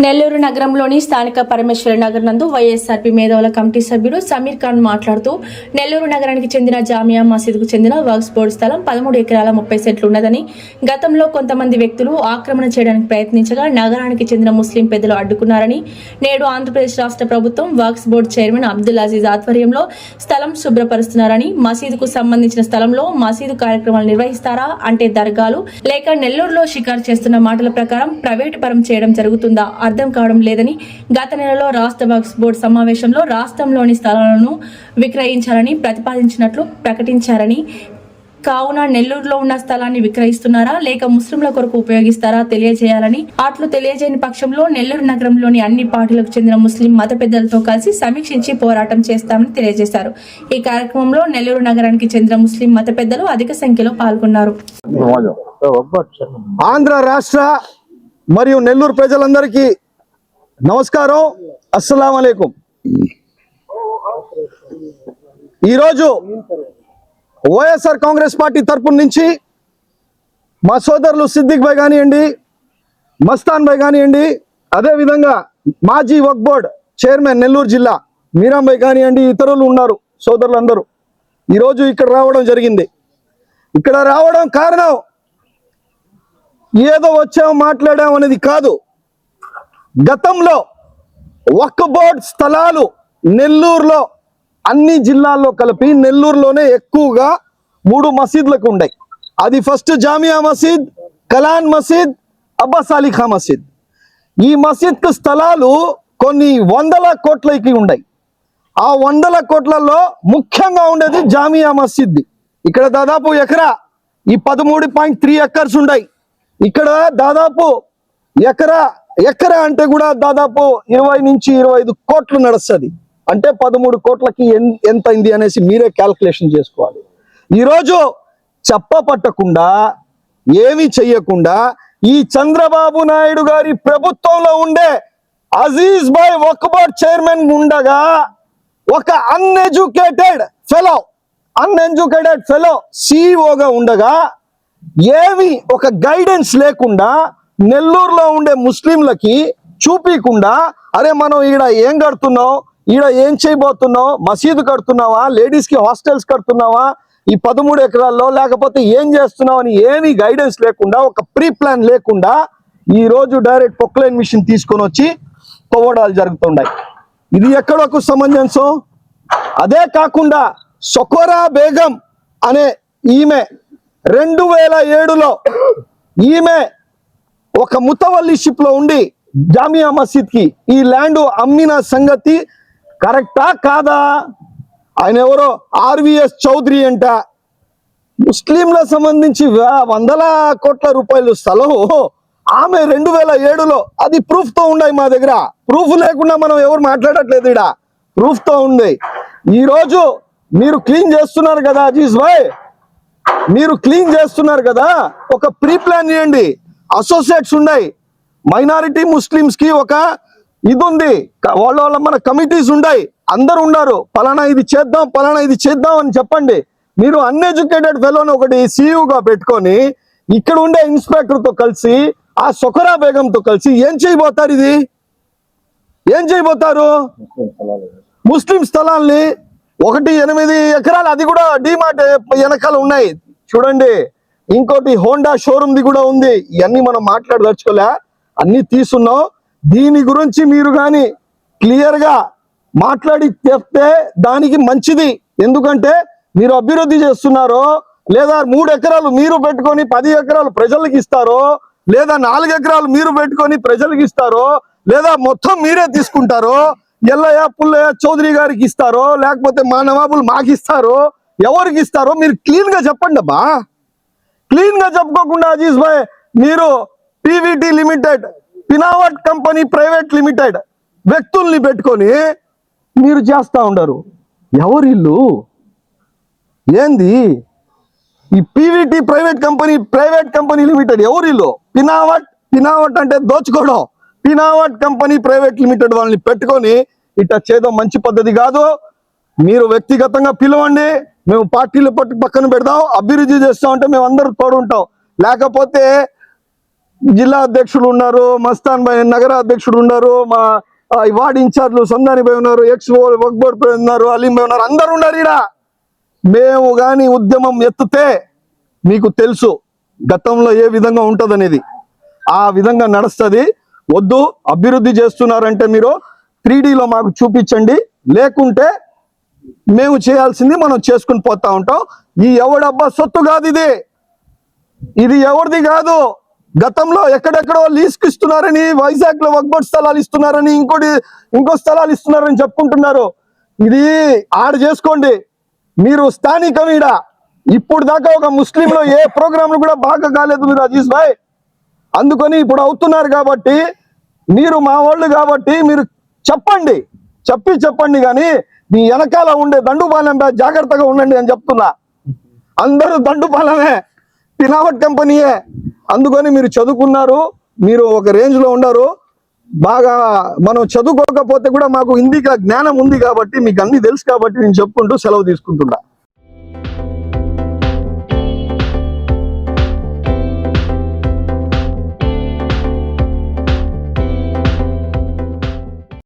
నెల్లూరు నగరంలోని స్థానిక పరమేశ్వర నగర్ నందు వైఎస్ఆర్పీ మేధావుల కమిటీ సభ్యుడు సమీర్ ఖాన్ మాట్లాడుతూ నెల్లూరు నగరానికి చెందిన జామియా మసీదుకు చెందిన వర్క్స్ బోర్డు స్థలం పదమూడు ఎకరాల ముప్పై సెట్లు ఉన్నదని గతంలో కొంతమంది వ్యక్తులు ఆక్రమణ చేయడానికి ప్రయత్నించగా నగరానికి చెందిన ముస్లిం పెద్దలు అడ్డుకున్నారని నేడు ఆంధ్రప్రదేశ్ రాష్ట్ర ప్రభుత్వం వర్క్స్ బోర్డు చైర్మన్ అబ్దుల్ అజీజ్ ఆధ్వర్యంలో స్థలం శుభ్రపరుస్తున్నారని మసీదుకు సంబంధించిన స్థలంలో మసీదు కార్యక్రమాలు నిర్వహిస్తారా అంటే దర్గాలు లేక నెల్లూరులో షికారు చేస్తున్న మాటల ప్రకారం ప్రైవేటు పరం చేయడం జరుగుతుందా అర్థం కావడం లేదని గత నెలలో రాష్ట్ర వక్ఫ్ బోర్డు సమావేశంలో రాష్ట్రంలోని స్థలాలను విక్రయించాలని ప్రతిపాదించినట్లు ప్రకటించారని కావున నెల్లూరులో ఉన్న స్థలాన్ని విక్రయిస్తున్నారా లేక ముస్లింల కొరకు ఉపయోగిస్తారా తెలియజేయాలని అట్లు తెలియజేయని పక్షంలో నెల్లూరు నగరంలోని అన్ని పార్టీలకు చెందిన ముస్లిం మత పెద్దలతో కలిసి సమీక్షించి పోరాటం చేస్తామని తెలియజేశారు. ఈ కార్యక్రమంలో నెల్లూరు నగరానికి చెందిన ముస్లిం మత పెద్దలు అధిక సంఖ్యలో పాల్గొన్నారు. ఆంధ్ర రాష్ట్ర మరియు నెల్లూరు ప్రజలందరికీ నమస్కారం. అస్సలం అలైకుం. ఈరోజు వైఎస్ఆర్ కాంగ్రెస్ పార్టీ తరపు నుంచి మా సోదరులు సిద్దిక్ భాయ్ కానివ్వండి మస్తాన్ భాయ్ కానివ్వండి అదేవిధంగా మాజీ వక్ బోర్డ్ చైర్మన్ నెల్లూరు జిల్లా మీరాం భాయ్ కానివ్వండి ఇతరులు ఉన్నారు సోదరులందరూ. ఈరోజు ఇక్కడ రావడం జరిగింది. ఇక్కడ రావడం కారణం ఏదో వచ్చాము మాట్లాడాము అనేది కాదు. గతంలో ఒక్క బోర్డ్ స్థలాలు నెల్లూరులో అన్ని జిల్లాల్లో కలిపి నెల్లూరులోనే ఎక్కువగా మూడు మసీద్లకు ఉన్నాయి అది ఫస్ట్ జామియా మసీద్ కలాన్ మసీద్ అబ్బాస్ అలీఖా మసీద్. ఈ మసీద్కు స్థలాలు కొన్ని వందల కోట్లకి ఉన్నాయి ఆ వందల కోట్లలో ముఖ్యంగా ఉండేది జామియా మసీద్ ఇక్కడ దాదాపు ఎకరా ఈ పదమూడు పాయింట్ త్రీ ఎకర్స్ ఉన్నాయి ఇక్కడ దాదాపు ఎకరా ఎకరా అంటే కూడా దాదాపు ఇరవై నుంచి ఇరవై ఐదు కోట్లు నడుస్తుంది. అంటే పదమూడు కోట్లకి ఎన్- ఎంత అయింది అనేసి మీరే క్యాల్కులేషన్ చేసుకోవాలి. ఈరోజు చెప్ప పట్టకుండా ఏమీ చెయ్యకుండా ఈ చంద్రబాబు నాయుడు గారి ప్రభుత్వంలో ఉండే అజీజ్ భాయ్ ఒక్కబోర్డ్ చైర్మన్ ఉండగా ఒక అన్ఎడ్యుకేటెడ్ ఫెలో అన్ఎడ్యుకేటెడ్ ఫెలో సిఇఓగా ఉండగా ఏవి ఒక గైడెన్స్ లేకుండా నెల్లూరులో ఉండే ముస్లింలకి చూపించకుండా అరే మనం ఈడ ఏం కడుతున్నావు? ఈడ ఏం చేయబోతున్నావు? మసీదు కడుతున్నావా? లేడీస్కి హాస్టల్స్ కడుతున్నావా? ఈ పదమూడు ఎకరాల్లో లేకపోతే ఏం చేస్తున్నావు? అని ఏమీ గైడెన్స్ లేకుండా ఒక ప్రీ ప్లాన్ లేకుండా ఈ రోజు డైరెక్ట్ పొక్లైన్ మిషన్ తీసుకొని వచ్చి కొవ్వడాలు జరుగుతున్నాయి ఇది ఎక్కడకు సమంజసం? అదే కాకుండా సొకోరా బేగం అనే ఈమె రెండు వేల ఏడులో ఈమె ఒక ముతవల్లిషిప్లో ఉండి జామియా మసీద్కి ఈ ల్యాండ్ అమ్మిన సంగతి కరెక్టా కాదా? ఆయన ఎవరో? ఆర్విఎస్ చౌదరి అంట. ముస్లింల సంబంధించి వందల కోట్ల రూపాయలు స్థలం. ఆమె రెండు వేల ఏడులో అది ప్రూఫ్తో ఉన్నాయి మా దగ్గర. ప్రూఫ్ లేకుండా మనం ఎవరు మాట్లాడట్లేదు ఇడ ప్రూఫ్తో ఉంది. ఈరోజు మీరు క్లీన్ చేస్తున్నారు కదా అజీజ్ భాయ్? మీరు క్లీన్ చేస్తున్నారు కదా ఒక ప్రీ ప్లాన్ చేయండి. అసోసియేట్స్ ఉన్నాయి. మైనారిటీ ముస్లిమ్స్కి ఒక ఇది ఉంది వాళ్ళ వాళ్ళ మన కమిటీస్ ఉన్నాయి అందరు ఉన్నారు. పలానా ఇది చేద్దాం పలానా ఇది చేద్దాం అని చెప్పండి. మీరు అన్ఎడ్యుకేటెడ్ ఫెలోని ఒకటి సీఈగా పెట్టుకొని ఇక్కడ ఉండే ఇన్స్పెక్టర్తో కలిసి ఆ సొకరా బేగంతో కలిసి ఏం చేయబోతారు ఇది? ఏం చేయబోతారు? ముస్లిం స్థలాల్ని ఒకటి ఎనిమిది ఎకరాలు అది కూడా డిమార్ట్ వెనకాల ఉన్నాయి. చూడండి ఇంకోటి హోండా షోరూమ్ది కూడా ఉంది. ఇవన్నీ మనం మాట్లాడదలుచుకోలే. అన్ని తీసున్నాం. దీని గురించి మీరు కానీ క్లియర్గా మాట్లాడి చెప్తే దానికి మంచిది. ఎందుకంటే మీరు అభివృద్ధి చేస్తున్నారో లేదా మూడు ఎకరాలు మీరు పెట్టుకొని పది ఎకరాలు ప్రజలకు ఇస్తారో లేదా నాలుగు ఎకరాలు మీరు పెట్టుకొని ప్రజలకు ఇస్తారో లేదా మొత్తం మీరే తీసుకుంటారో ఎల్లయ్య పుల్లయ్య చౌదరి గారికి ఇస్తారో లేకపోతే మా నవాబులు మాకు ఇస్తారో ఎవరికి ఇస్తారో మీరు క్లీన్గా చెప్పండి అబ్బా. క్లీన్గా చెప్పుకోకుండా అజీజ్ భాయ్ మీరు పీవీటీ లిమిటెడ్ పినావట్ కంపెనీ ప్రైవేట్ లిమిటెడ్ వ్యక్తుల్ని పెట్టుకొని మీరు చేస్తా ఉండరు. ఎవరిల్లు ఇల్లు ఏంది? ఈ PVT private company private company limited ఎవరిల్లు పినావట్ పినావట్ అంటే దోచుకోవడం. పినావట్ కంపెనీ ప్రైవేట్ లిమిటెడ్ వాళ్ళని పెట్టుకొని ఇట్లా చేయడం మంచి పద్ధతి కాదు. మీరు వ్యక్తిగతంగా పిలవండి మేము పార్టీలు పట్టు పక్కన పెడదాం అభివృద్ధి చేస్తాం అంటే మేము అందరూ తోడుంటాం. లేకపోతే జిల్లా అధ్యక్షుడు ఉన్నారు మస్తాన్ భాయ్ నగర అధ్యక్షుడు ఉన్నారు మా వార్డ్ ఇన్ఛార్జ్లు సందాని భాయ్ ఉన్నారు ఎక్స్ వక్బోర్డ్ భాయ్ ఉన్నారు అలీం భాయ్ ఉన్నారు అందరు ఉన్నారు ఈడ. మేము కానీ ఉద్యమం ఎత్తితే మీకు తెలుసు గతంలో ఏ విధంగా ఉంటుంది ఆ విధంగా నడుస్తుంది. వద్దు అభివృద్ధి చేస్తున్నారంటే మీరు త్రీ లో మాకు చూపించండి. లేకుంటే మేము చేయాల్సింది మనం చేసుకుని పోతా ఉంటాం. ఈ ఎవడబ్బా సొత్తు కాదు ఇది. ఇది ఎవరిది కాదు. గతంలో ఎక్కడెక్కడో లీజ్కి ఇస్తున్నారని వైజాగ్లో ఒకటి స్థలాలు ఇస్తున్నారని ఇంకోటి ఇంకో స్థలాలు ఇస్తున్నారని చెప్పుకుంటున్నారు. ఇది ఆడ చేసుకోండి. మీరు స్థానికం ఈడ. ఇప్పుడు దాకా ఒక ముస్లింలో ఏ ప్రోగ్రాంలు కూడా బాగా కాలేదు మీరు అజీజ్ భాయ్ అందుకని ఇప్పుడు అవుతున్నారు కాబట్టి మీరు మా వాళ్ళు కాబట్టి మీరు చెప్పండి. చెప్పి చెప్పండి కానీ మీ వెనకాల ఉండే దండుపాలెం బ్యాచ్ జాగ్రత్తగా ఉండండి అని చెప్తున్నా. అందరూ దండుపాలెమే పినావట్ కంపెనీయే. అందుకని మీరు చదువుకున్నారు మీరు ఒక రేంజ్లో ఉన్నారు. బాగా మనం చదువుకోకపోతే కూడా మాకు హిందీ జ్ఞానం ఉంది కాబట్టి మీకు అన్ని తెలుసు కాబట్టి నేను చెప్పుకుంటూ సెలవు తీసుకుంటున్నా.